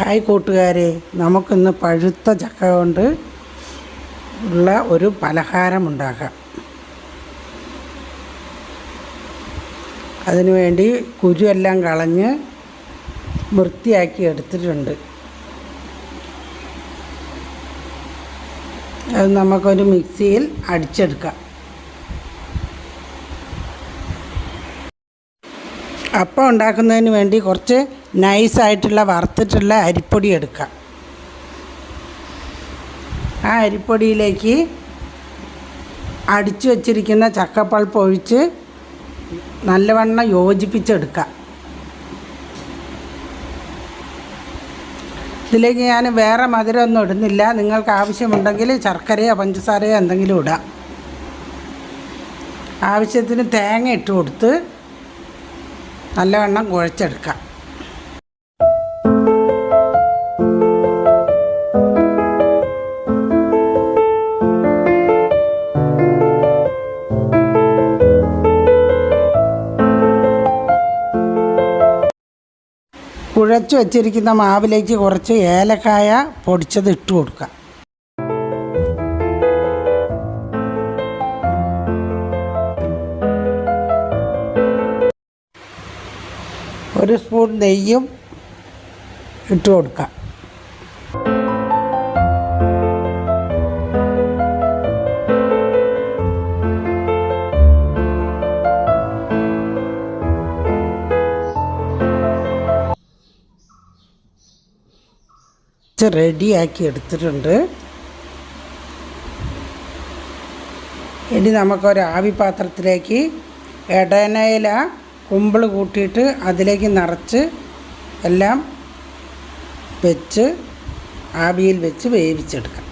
Hi കൂട്ടുകാരെ നമുക്കിന്ന് പഴുത്ത ചക്ക കൊണ്ട് ഉള്ള ഒരു പലഹാരം ഉണ്ടാക്കാം അതിനുവേണ്ടി കുരുവെല്ലാം കളഞ്ഞ് വൃത്തിയാക്കി എടുത്തിട്ടുണ്ട്. അത് നമുക്കൊരു മിക്സിയിൽ അടിച്ചെടുക്കാം. അപ്പം ഉണ്ടാക്കുന്നതിന് വേണ്ടി കുറച്ച് നൈസായിട്ടുള്ള വറുത്തിട്ടുള്ള അരിപ്പൊടി എടുക്കാം. ആ അരിപ്പൊടിയിലേക്ക് അടിച്ചു വച്ചിരിക്കുന്ന ചക്കപ്പൾപ്പ് ഒഴിച്ച് നല്ലവണ്ണം യോജിപ്പിച്ചെടുക്കാം. ഇതിലേക്ക് ഞാൻ വേറെ മധുരമൊന്നും ഇടുന്നില്ല. നിങ്ങൾക്ക് ആവശ്യമുണ്ടെങ്കിൽ ശർക്കരയോ പഞ്ചസാരയോ എന്തെങ്കിലും ഇടാം. ആവശ്യത്തിന് തേങ്ങ ഇട്ട് കൊടുത്ത് നല്ലവണ്ണം കുഴച്ചെടുക്കാം. കുഴച്ച് വച്ചിരിക്കുന്ന മാവിലേക്ക് കുറച്ച് ഏലക്കായ പൊടിച്ചത് ഇട്ട് കൊടുക്കാം. ഒരു സ്പൂൺ നെയ്യും ഇട്ട് കൊടുക്കാം. റെഡിയാക്കി എടുത്തിട്ടുണ്ട്. ഇനി നമുക്കൊരു ആവി പാത്രത്തിലേക്ക് ഇടനയില കുമ്പിൾ കൂട്ടിയിട്ട് അതിലേക്ക് നിറച്ച് എല്ലാം വെച്ച് ആവിയിൽ വെച്ച് വേവിച്ചെടുക്കാം.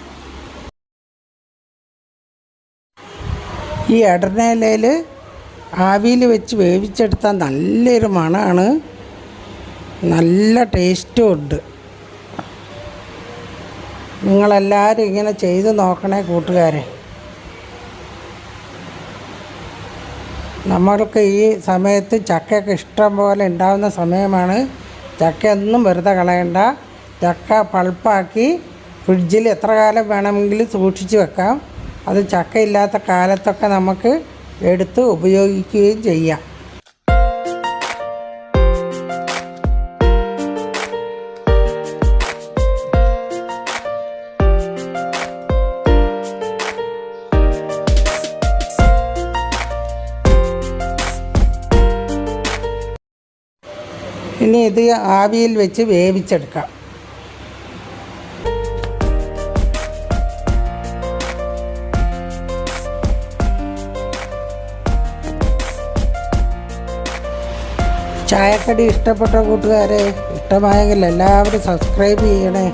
ഈ ഇടനയിലയിൽ ആവിയിൽ വെച്ച് വേവിച്ചെടുത്താൽ നല്ലൊരു മണമാണ്. നല്ല ടേസ്റ്റും ഉണ്ട്. നിങ്ങളെല്ലാവരും ഇങ്ങനെ ചെയ്ത് നോക്കണേ കൂട്ടുകാരെ. നമ്മൾക്ക് ഈ സമയത്ത് ചക്കയൊക്കെ ഇഷ്ടം പോലെ ഉണ്ടാകുന്ന സമയമാണ്. ചക്കയൊന്നും വെറുതെ കളയണ്ട. ചക്ക പൾപ്പാക്കി ഫ്രിഡ്ജിൽ എത്ര കാലം വേണമെങ്കിലും സൂക്ഷിച്ച് വെക്കാം. അത് ചക്കയില്ലാത്ത കാലത്തൊക്കെ നമുക്ക് എടുത്ത് ഉപയോഗിക്കുകയും ചെയ്യാം. ഇനി ഇത് ആവിയിൽ വെച്ച് വേവിച്ചെടുക്കാം. ചായക്കടി ഇഷ്ടപ്പെട്ട കൂട്ടുകാരെ ഇഷ്ടമായെങ്കിൽ എല്ലാവരും സബ്സ്ക്രൈബ് ചെയ്യണേ.